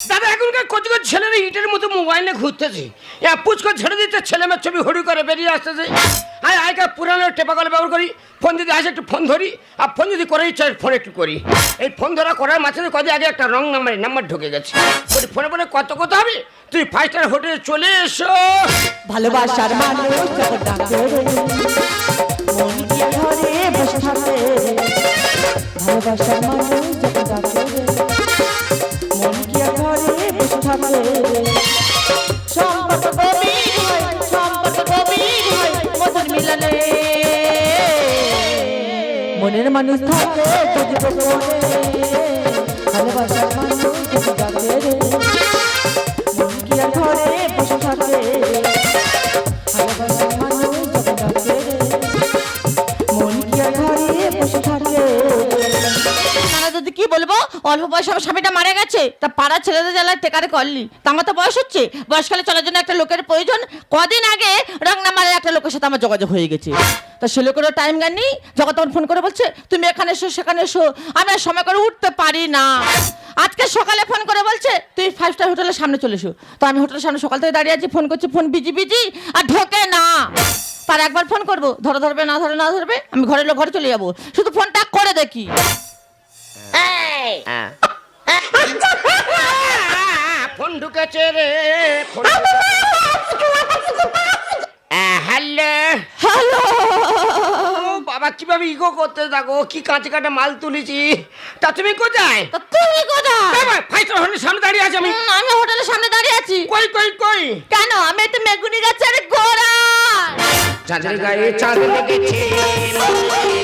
দাদা, এখনকার কত কত ছেলেরা ইটের মতো মোবাইলে ঘুরতেছে। পুচকো ছেড়ে দিচ্ছে ছেলে মেয়ের ছবি হড়ি করে বেরিয়ে আসতেছে। আর আগেকার পুরানো টেপা কল ব্যবহার করি। ফোন যদি আসে, একটু ফোন ধরি। আর ফোন যদি করে ইচ্ছা ফোন একটু করি। এই ফোন ধরা করার মাঝখানে কদিন আগে একটা রং নাম্বার নাম্বার ঢুকে গেছে। বলি, ফোনে ফোনে কত কত হবে? তুই ফাইভ স্টার হোটেলে চলে এসো। ভালোবাসার মানুষ মন। ভালোবাসার মানুষ মনের মানুষ থাকে অল্প বয়সে আমার স্বামীটা মারা গেছে, তা পাড়ার ছেলেদের জ্বালায় টেকারে করলি? তা আমার তো বয়স হচ্ছে। বয়সকালে চলার জন্য একটা লোকের প্রয়োজন। কদিন আগে রং নাম্বারের একটা লোকের সাথে আমার যোগাযোগ হয়ে গেছে। তা সে লোকেরও টাইম গান নেই। যখন তখন ফোন করে বলছে, তুমি এখানে এসো, সেখানে এসো। আমি আর সময় করে উঠতে পারি না। আজকে সকালে ফোন করে বলছে, তুই ফাইভ স্টার হোটেলের সামনে চলে এসো। তো আমি হোটেলের সামনে সকাল থেকে দাঁড়িয়ে আছি ফোন করছি ফোন বিজি বিজি আর ঢোকে না। তার একবার ফোন করব, ধরে, ধরবে, না ধরে না ধরবে, আমি ঘরের লোক, ঘরে চলে যাব। শুধু ফোনটা করে দেখি। ফোন ঢুকেছে রে ফোন হ্যালো হ্যালো বাবা কীভাবে ইগো করতে থাকো কি কাঁচে কাটা মাল তুলেছি তা তুমি কোথায় তা তুমি কোথায় ফাইটার হোটেলের সামনে দাঁড়িয়ে আছি আমি আমি হোটেলের সামনে দাঁড়িয়ে আছি কই কই কই কেন আমি তো মেগুনি গাছের গোড়া চাঁদের গায়ে চাঁদ লেগেছে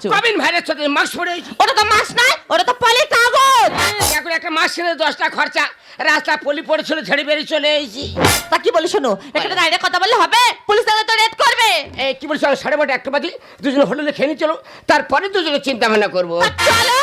কি পরে এসেছ কবিন ভাইরের সাথে মাস্ক পড়েছি ওটা তো মাছ নয় ওটা তো পলি কাগজ। এখন একটা কিনে দশটা খরচা। রাস্তা পলি পড়েছিল ছেড়ে বেরিয়ে চলে এসেছি। তা কি বলি শোনো একটা দাঁড়িয়ে কথা বললে হবে? পুলিশ তাহলে তো রেড করবে। এই কি বলছো? সাড়ে বারোটা একটা বাজি। দুজনে হোটেলে খেয়ে নিয়ে চলো। তারপরে দুজনে চিন্তা ভাবনা করব। চলো।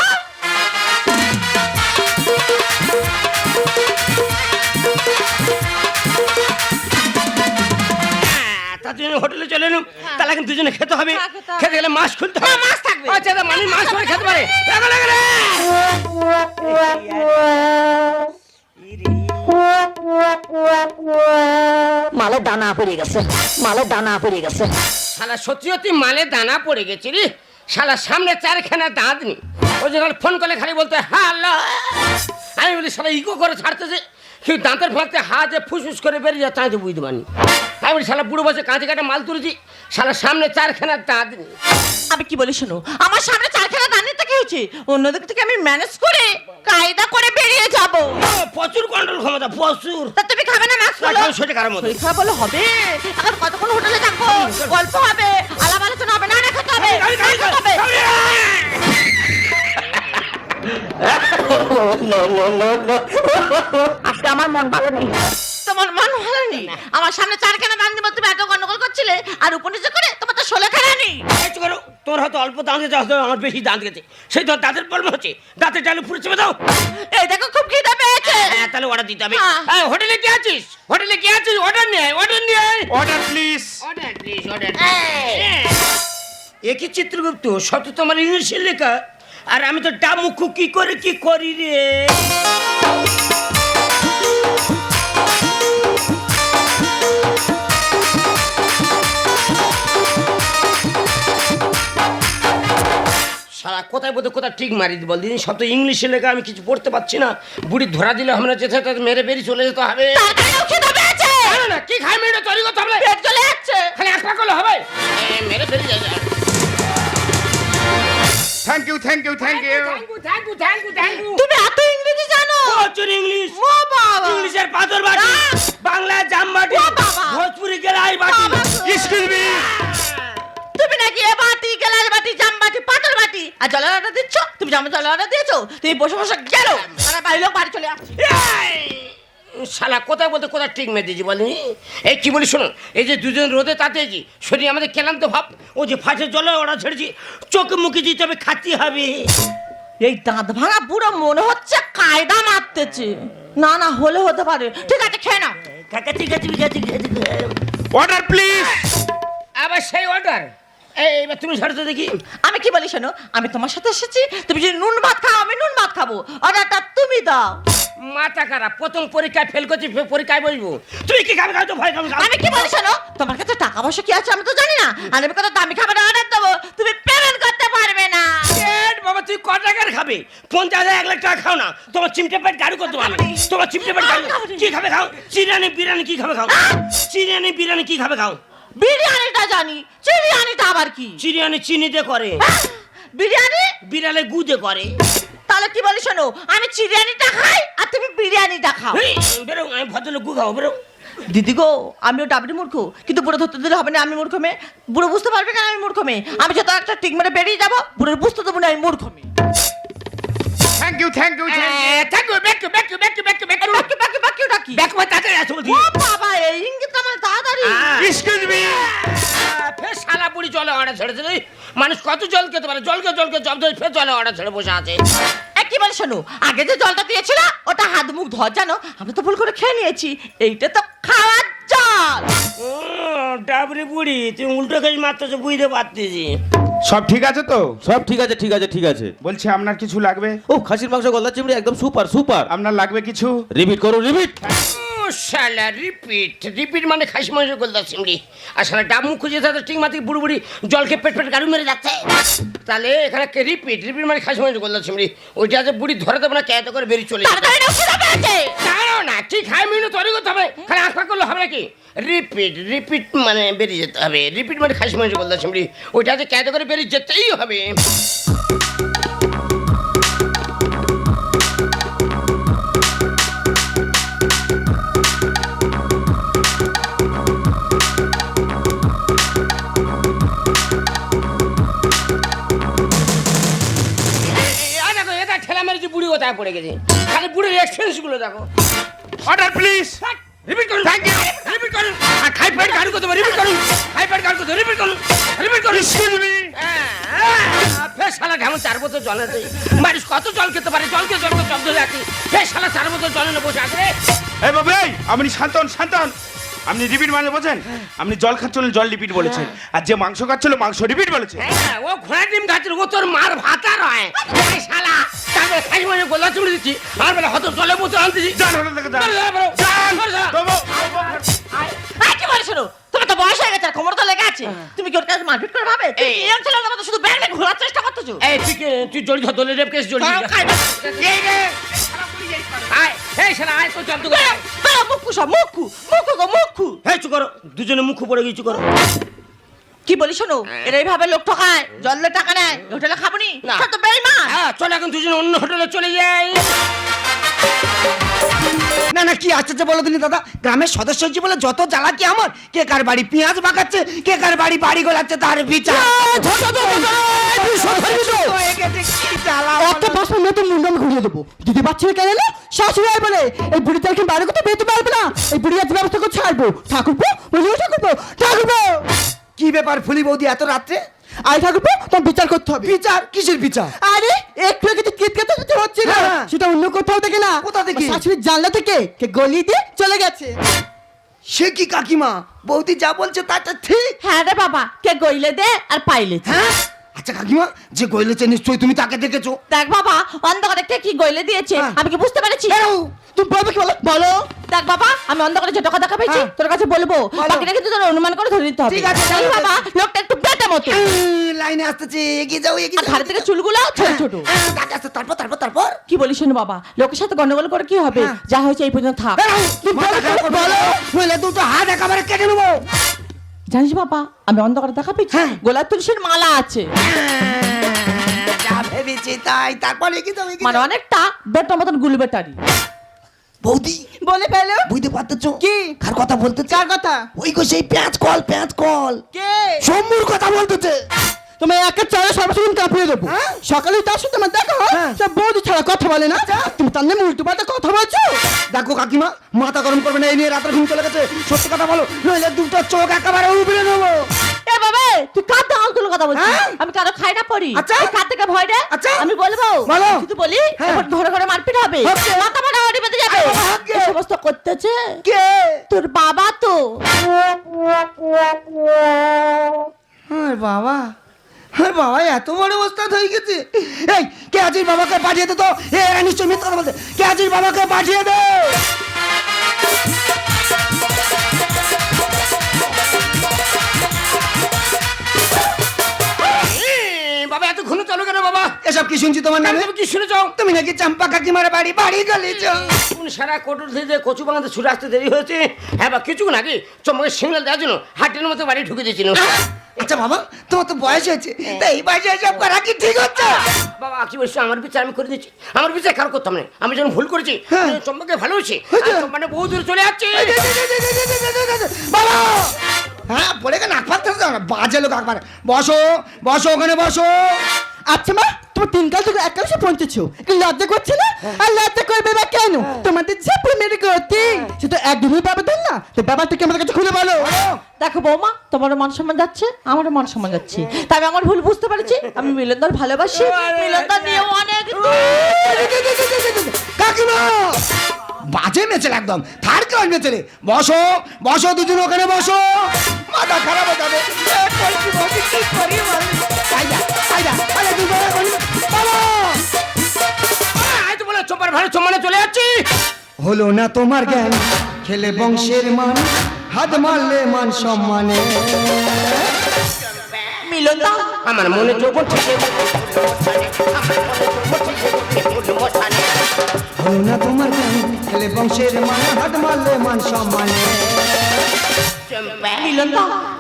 তার জন্য হোটেলে চলে এলুম। তাহলে এখন দুজনে খেতে হবে। হ্যাঁ, খেতে গেলে মাছ খুলতে হবে। হ্যাঁ, মাছ থাকবে। আচ্ছা মানে মাছ পরে খেতে পারে। মালের দানা পড়ে গেছে। মালের দানা পড়ে গেছে। শালা সত্যি সত্যি মালে দানা পড়ে গেছে রে। শালা সামনে চারখানা দাঁত নি ওই যে ফোন করলে খালি বলতে হ্যালো আমি বলি শালা ইকো করে ছাড়তেছে। কেউ দাঁতের ফাঁকতে হাত ফুসফুস করে বেরিয়ে যাচ্ছে আমি তো বুঝতে পারিনি। আমি শালা বুড়ো বসে কাঁচে কাটা মাল তুলেছি শালা সামনে চারখানা দাঁত আমি কি বলি শোনো আমার সামনে চারখানা দাঁড়িয়ে থেকে হয়েছে? অন্যদিক থেকে আমি ম্যানেজ করে কায়দা করে বেরিয়ে যাব। প্রচুর কন্ট্রোল ক্ষমতা প্রচুর। তা তুমি খাবে না মাছ না, খাব, সেটা কারোর মতো। খারাপ হলে হবে। এখন কতক্ষণ হোটেলে থাকব? গল্প হবে আলাপ আলোচনা হবে না না খেতে হবে। আজকে আমার মন ভালো নেই। তোমার মন ভালো নেই আমার সামনে চারখানা দান দিব তুমি এত গন্ডগোল করছিলে আর করে তোমার তো ষোলো খানা নেই। করো তোর হয়তো অল্প দাঁত গেছে হয়তো আমার বেশি দাঁত গেছে সেই তো দাঁতের প্রবলেম হচ্ছে। দাঁতের ডালে চেপে দাও। এই দেখো খুব খিদে পেয়েছে। হ্যাঁ তাহলে অর্ডার দিতে হবে। হ্যাঁ। হোটেলে কি আছিস? হোটেলে কি আছিস? অর্ডার নিয়ে অর্ডার নিয়ে order please order please order এ কি চিত্রগুপ্ত? শত তোমার ইংলিশের লেখা। আর আমি তো ডামুখু কি করে কি করি রে? সারা কোথায় বলতে কোথায় ঠিক মারি বল দিন সব তো ইংলিশে লেখা আমি কিছু পড়তে পারছি না। বুড়ি ধরা দিলে আমরা যেতে যেতে মেরে বেরিয়ে চলে যেতে হবে। না, না, কি খাই মেয়েটা? তৈরি করতে হবে। পেট চলে যাচ্ছে। খালি একটা করলে হবে। মেরে ফেলে যায় thank you thank you thank you thank you thank you thank you thank you তুমি এত ইংরেজি জানো? প্রচুর ইংলিশ। ও বাবা। ইংলিশের পাথর বাটি বাংলা জাম বাটি ও বাবা! ভোজপুরি গেলাই বাটি। এক্সকিউজ মি বাটি জাম বাটি পাথর বাটি। আর জলের অর্ডার দিচ্ছ? তুমি জামা জলের অর্ডার দিয়েছ? তুমি বসে বসে গেলো আর বাড়ি লোক বাড়ি চলে! শালা কোথায় বলতে কোথায় ঠিক মেয়ে দিয়েছি বলিনি? এই কি বলি শোনো এই যে দুজন রোদে তাতেছি শরীর আমাদের ক্লান্ত ভাব ও যে ফাঁসে জলে ওরা ছেড়েছি চোখে মুখে দিতে হবে খাতি হবে। এই দাঁত ভাঙা পুরো মনে হচ্ছে কায়দা মারতেছে। না না হলে হতে পারে। ঠিক আছে খেয়ে নাও। কাকা আছে ঠিক আছে ঠিক আছে। অর্ডার প্লিজ আবার সেই অর্ডার এই এবার তুমি ছাড়তে দেখি। আমি কি বলি শোনো? আমি তোমার সাথে এসেছি তুমি যদি নুন ভাত খাও আমি নুন ভাত খাব। অর্ডারটা তুমি দাও। মাথা খারাপ প্রথম পরীক্ষায় ফেল করছি পরীক্ষায় বসবো। তুমি কি খাবে খাও তো ভয় খাবে আমি কি বলি শোনো? তোমার কাছে টাকা পয়সা কি আছে আমি তো জানি না। আর আমি কত দামি খাবার অর্ডার দেবো তুমি পেমেন্ট করতে পারবে না। বাবা তুই ক টাকার খাবে? পঞ্চাশ হাজার এক লাখ টাকা খাও না। তোমার চিমটে পেট গাড়ি করতে পারবে তোমার চিমটে পেট গাড়ি কি খাবে খাও? চিরানি বিরিয়ানি কি খাবে খাও? চিরানি বিরিয়ানি কি খাবে খাও? বিরিয়ানিটা জানি চিরিয়ানিটা আবার কি? চিরিয়ানি চিনিতে করে। বিরিয়ানি? বিড়ালে গুদে করে। তাহলে কি বলি শোনো আমি চিরিয়ানিটা খাই আর তুমি বিরিয়ানিটা খাও। বেরো আমি ভদ্রলোক গু খাও বেরো। দিদি গো আমিও ডাবলি মূর্খ কিন্তু বুড়ো ধরতে দিলে হবে না আমি মূর্খ মেয়ে। বুড়ো বুঝতে পারবে কেন আমি মূর্খ মেয়ে? আমি যত একটা টিক মেরে বেরিয়ে যাব বুড়ো বুঝতে দেবো না আমি মূর্খ মেয়ে। Thank you thank you thank you thank you back back back back back বাকি বাকি বাকি ওটা কি ব্যাক মানে তাড়াতাড়ি আসো ও বাবা এই ইঙ্গিত আমার তাড়াতাড়ি এক্সকিউজ মি ফের শালা বুড়ি জলে অর্ডার ছেড়ে দিলে মানুষ কত জল খেতে পারে জলকে জলকে জল ধরে ফের জলে অর্ডার ছেড়ে বসে আছে কি বলে শোনো আগে যে জলটা দিয়েছিল ওটা হাত মুখ ধর জানো আমরা তো ভুল করে খেয়ে নিয়েছি এইটা তো খাওয়ার জল ডাবরি বুড়ি তুমি উল্টো কাজ মারতেছো বুঝতে পারতেছি সব ঠিক আছে তো? সব ঠিক আছে ঠিক আছে ঠিক আছে। বলছি আপনার কিছু লাগবে? ও খাসির মাংস গলদা চিংড়ি একদম সুপার সুপার। আপনার লাগবে কিছু? রিপিট করো রিপিট। ও শালা রিপিট। রিপিট মানে খাসি মাংস গোলদা চিংড়ি। আর শালা ডাব মুখ খুঁজে থাকে ঠিক মাতি বুড়ি বুড়ি জলকে পেট পেট গাড়ি মেরে যাচ্ছে। তাহলে এখানে কে রিপিট? রিপিট মানে খাসি মাংস গোলদা চিংড়ি। ওইটা যে বুড়ি ধরে দেবে না ক্যাতে করে বেরিয়ে চলে যাবে তাড়াতাড়ি নাও খিদে পেয়েছে দাঁড়াও না ঠিক খাই মিনু তৈরি করতে হবে খালি আঁকা করলে হবে নাকি? রিপিট রিপিট মানে বেরিয়ে যেতে হবে। রিপিট মানে খাসি মাংস চিংড়ি ওইটা যে ক্যাতে করে বেরিয়ে যেতেই হবে। বুড়ি কোথায় পড়ে গেছে? খালি বুড়ির এক্সপেন্সগুলো দেখো। অর্ডার প্লিজ রিপিট করুন। থ্যাংক ইউ রিপিট করুন। আর খাই পেট গাড়ি করতে রিপিট করুন। খাই পেট গাড়ি করতে রিপিট করুন। রিপিট করুন। এক্সকিউজ মি ফের শালা ঘামো চার বোতল জলে দেয় মানুষ কত জল খেতে পারে? জলকে জলকে জব্দ রাখি ফের শালা চার বোতল জলে বসে আছে রে। এই বাবু আপনি শান্তন শান্তন। আপনি রিপিট মানে বোঝেন আপনি জল খাচ্ছিলেন জল রিপিট বলেছেন। আর যে মাংস খাচ্ছিল মাংস রিপিট বলেছে। হ্যাঁ, ও ঘোড়া ডিম খাচ্ছিল ও তোর মার ভাতা রয়। এই শালা তারপরে খাই মানে গোলা চুড়ে দিচ্ছি। আর বলে হয়তো জলে বোতল আনতেছি বেরো। তবু এই কি বলে শোনো তুমি তো বয়স হয়ে গেছে কোমর তো লেগে আছে। তুমি কি ওর কাছে মারপিট করে ভাবে? তুমি এই। ইয়ং ছেলের মতো শুধু ব্যাগ ঘোরার চেষ্টা করতেছো? এই তুই তুই জড়িত দলে রেপ কেস জড়িত হ্যাঁ, না। এই রে আয় এই শালা আয় তো জব্দ করে আয়। মুখু সব মুখু মুখু গো মুখু এই চুপ করো দুজনে মুখ পড়ে গিয়ে চুপ করো। কি বলি শোনো এরা এইভাবে লোক ঠকায় জলের টাকা নেয় হোটেলে খাব নি? তো বেইমান। হ্যাঁ চল এখন দুজনে অন্য হোটেলে চলে যাই। না কি আশ্চর্য বলো তুমি দাদা? গ্রামের সদস্য হচ্ছে বলে যত জ্বালা কি আমার কে কার বাড়ি পেঁয়াজ বাঁকাচ্ছে কে কার বাড়ি বাড়ি গোলাচ্ছে তার বিচার। একটা পাঁচটা নতুন মুন্ডন ঘুরিয়ে দেবো। দিদি বাচ্চা কেন এলো শাশুড়ি আর বলে এই বুড়ি তার কি বাইরে কোথাও বেরোতে পারবে না। এই বুড়ি আজ ব্যবস্থা করে ছাড়বো। বলি কি ব্যাপার ফুলি বৌদি এত রাত্রে? আই তোমার বিচার করতে হবে। বিচার? কিসের বিচার? আরে একটু আগে যেতে হচ্ছে না হ্যাঁ। সেটা অন্য কোথাও থেকে না? কোথা থেকে? আমার শাশুড়ির জানলা থেকে কে গলি দিয়ে চলে গেছে। সে কি কাকিমা? বৌদি যা বলছে তা ঠিক। হ্যাঁ রে বাবা কে গইলে দে আর পাইলে দে। হ্যাঁ? আচ্ছা কাকিমা যে গইলেছে নিশ্চয়ই তুমি তাকে দেখেছ। দেখ বাবা অন্ধকারে কে কি গইলে দিয়েছে হ্যাঁ। আমি কি বুঝতে পেরেছি? তুমি বলবে কি বলো? বলো। দেখ বাবা আমি অন্ধকারে যে টাকা দেখা পেয়েছি হ্যাঁ। তোর কাছে বলব। বলো। বাকিটা কিন্তু তোর অনুমান করে ধরে নিতে হবে। ঠিক আছে, ঠিক বাবা লোকটা একটু বেটে মতো। উম, লাইনে আসতেছে এগিয়ে যাও এগিয়ে আর যাও ঘাড়ে থেকে চুলগুলো ছোট ছোট হ্যাঁ, তাকে আসতে তারপর তারপর তারপর। কি বলিস শোনো বাবা লোকের সাথে গন্ডগোল করে কি হবে? হ্যাঁ। যা হয়েছে এই পর্যন্ত থাক। মাথা খারাপ করবে না। নইলে দুটো হাত একেবারে কেটে নেব। জানিস বাবা আমি অন্ধকারে দেখা পেয়েছি। হ্যাঁ। গোলাপ তুলসীর মালা আছে। যা ভেবেছি তাই। তারপরে এগিয়ে যাও মানে অনেকটা বেটার মতন গুলবেটারি। বৌদি। বলে ফেলো। বুঝতে পারতেছো? কি? কার কথা বলতে কার কথা? ওই গো সেই প্যাঁচ কল প্যাঁচ কল। কে? শম্ভুর কথা বলতেছে। তো তোমার একা চালে সর্বসাধারণ কাঁপিয়ে দেবো হ্যাঁ? সকালে তার সাথে তোমার দেখা হয় হ্যাঁ। সব বৌদি ছাড়া কথা বলে না তুমি তার নামে উল্টো পাল্টা কথা বলছো দেখো কাকিমা মাথা গরম করবে না এই নিয়ে রাতের ঘুম চলে গেছে সত্যি কথা বলো নইলে দুটো চোখ একেবারে উবড়ে নেব এ বাবা তুই কার থেকে আলতুলো কথা বলছিস হ্যাঁ? আমি কারও খাই না পড়ি আচ্ছা। এই কার থেকে ভয় রে আচ্ছা। আমি বলব বলো। শুধু বলি হ্যাঁ। এবার ঘরে ঘরে মারপিট হবে হবে। মাথা মারামারি বেঁধে যাবে? এই সমস্ত করতেছে কে তোর বাবা তো আর বাবা আর বাবা এত বড় ওস্তাদ হয়ে গেছে। এই কে আজির বাবাকে পাঠিয়ে দে তো। এ নিশ্চয় মিথ্যা কথা বলতে কে আজির বাবাকে পাঠিয়ে দে। সব কি শুনছি তোমার নামে কি শুনেছ তুমি নাকি চম্পা কাকিমার বাড়ি বাড়ি গেলে কোন সারা কোটর থেকে কচু বাঙাতে ছুটে আসতে দেরি হয়েছে হ্যাঁ বা কিছু নাকি তোমাকে সিগন্যাল দেওয়ার জন্য হাটের মতো বাড়ি ঢুকে দিয়েছিল আচ্ছা বাবা তোমার তো বয়স হয়েছে এই বয়সে এসব করা কি ঠিক হচ্ছে বাবা কি বলছো আমার বিচার আমি করে দিচ্ছি আমার বিচার কারও করতাম না আমি যখন ভুল করেছি চম্পাকে ভালোবাসি মানে বহু দূরে চলে যাচ্ছে বাবা হ্যাঁ পড়ে গেলে নাক পাততে না বাজে লোক একবার বসো বসো ওখানে বসো আচ্ছা মা তোমার তিন কাল থেকে এক কালসে পৌঁছেছো লজ্জা করছে না আর লজ্জা করবে বা কেন তোমাদের যে মেরে গতি সে তো একদিনই পাবে তাই না তো ব্যাপারটা কি আমাদের কাছে খুলে বলো দেখো বৌমা তোমারও মান সম্মান যাচ্ছে আমারও মান সম্মান যাচ্ছে তাই আমি আমার ভুল বুঝতে পারছি আমি মিলনদার ভালোবাসি মিলনদার নিয়েও অনেক কাকিমা বাজে মেচেল একদম। থার্ড ক্লাস মেচেলে। বসো বসো দুজন ওখানে বসো। মাথা খারাপ হয়ে যাবে। চোপার ভাড়া চোমানে চলে যাচ্ছি। হলো না তোমার জ্ঞান খেলে বংশের মান হাত মারলে মান সম্মানে। মিলন আমার মনে চোখ ঠিক আমার মনে চোখ ঠিক হলো না তোমার জ্ঞান খেলে বংশের মান হাত মারলে মান সম্মানে।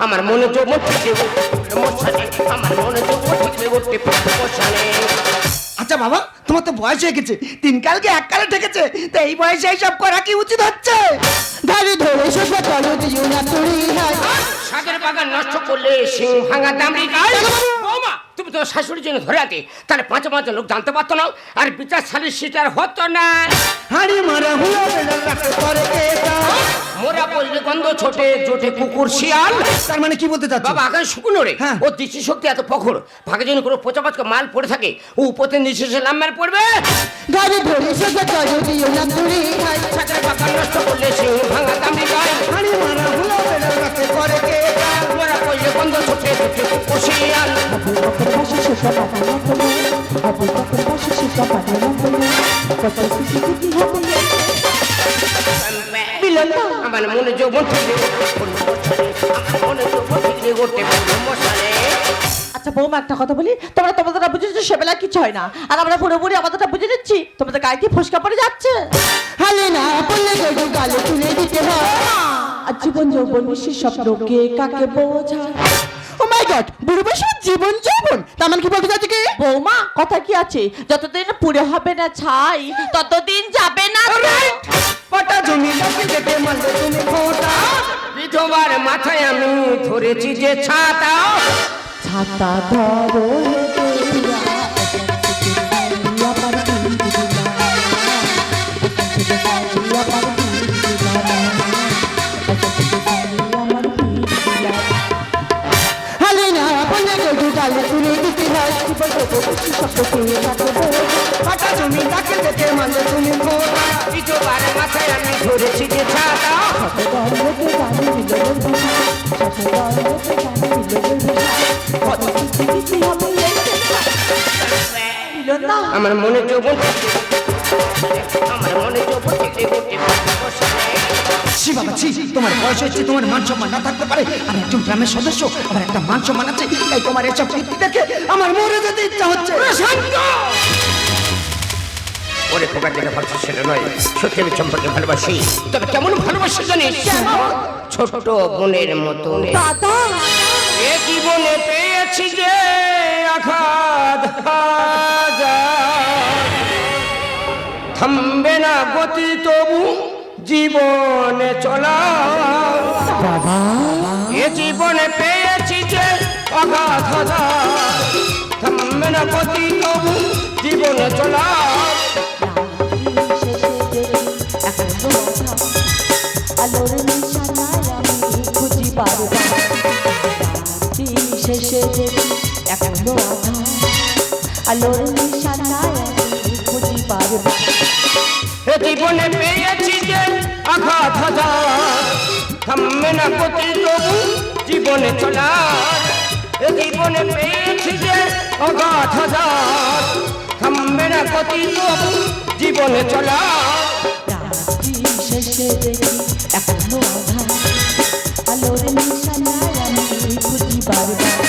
আমার মনে মশানে আমার মনে যৌবন উঠতে মশানে। আচ্ছা বাবা তোমার তো বয়স হয়ে গেছে তিন কালকে এক কালে ঠেকেছে তো এই বয়সে এইসব করা কি উচিত হচ্ছে? গাড়ি ধরে সোজা চলো দিও না তুই বাগান নষ্ট করলে সিং ভাঙা দামড়ি গায়। তো শাশুড়ির জন্য ধরে আতে তাহলে পাঁচ পাঁচ লোক জানতে পারতো না। আর বিচার সালির সিটার হতো না। হাড়ি মারা হুলো মোরা পড়লে গন্ধ ছোটে জোটে কুকুর শিয়াল। তার মানে কি বলতে চাচ্ছ? বাবা আকাশ শুকনো রে হ্যাঁ। ও দৃষ্টি শক্তি এত প্রখর। ভাগে যেন কোনো পচা পচকা মাল পড়ে থাকে ও উপতে নিঃশেষে লাম্বার পড়বে। গাড়ি ধরে দিও না তুই সাদের নষ্ট করলে সিং ভাঙা দামড়ি গায়। হাড়ি মারা হুলো রাখতে পারে এটা মোরা পড়লে গন্ধ ছোটে জোটে কুকুর শিয়াল। আমার মনে যৌবন আচ্ছা বৌমা একটা কথা বলি। তোমরা তোমাদেরটা বুঝেছ সেবেলা কিছু হয় না। আর আমরা পুরোপুরি আমাদেরটা বুঝে নিচ্ছি। তোমাদের গায়ে কি ফসকা পড়ে যাচ্ছে? হালে না বললে গালে তুলে দিতে হয়। আর জীবন যৌবন মিশি সব লোকে কাকে বোঝা মাই গড বুড়ো বয়সে জীবন তার মানে কি বলতে চাচ্ছে কি? বৌমা কথা কি আছে? যতদিন পুরে হবে না ছাই ততদিন যাবে না পটা জমি যেতে তুমি ফোটা। বিধবার মাথায় আমি ধরেছি যে ছাতা। ছাতা ধরো। বলব সব তুমি রাখব ফাটা তুমি তাকে দেখে মানো তুমি ঘোড়া ইটোবারে মাথায় আমি ধরেছি যে ছাতা কত গর্বতে জানি বিলোর ভাষা কত গর্বতে জানি বিলোর ভাষা কত কিছু কিছু হবে আমার মনে যৌবন ছি বাবা ছি। তোমার বয়স হচ্ছে তোমার মান সম্মান না থাকতে পারে। আমি একজন গ্রামের সদস্য আমার একটা মান সম্মান আছে তাই তোমার এসব কীর্তি দেখে আমার মরে যেতে ইচ্ছা হচ্ছে। ওরে খোকা যেটা ভাবছি সেটা নয় সত্যি আমি চম্পাকে ভালোবাসি। তবে কেমন ভালোবাসি জানিস? ছোট বোনের মতো দাদা! এ জীবনে পেয়েছি যে আঘাত হাজার। থামবে না গতি তবু জীবনে চলা। এ জীবনে পেয়েছি যে থামবে না গতি তবু জীবনে চলা। আলোর নিশানায় আমি খুঁজি বারবার শেষে দেখি এখনও আলোর নিশানায় এ জীবনে পেয়েছি যে আঘাত হাজার। থামবে না গতি তবু জীবনে চলা এ জীবনে পেয়েছি যে আঘাত হাজার। থামবে না গতি তবু জীবনে চলা শেষে দেখি এখনও আধা আলোর নিশানায় আমি খুঁজি বারবার।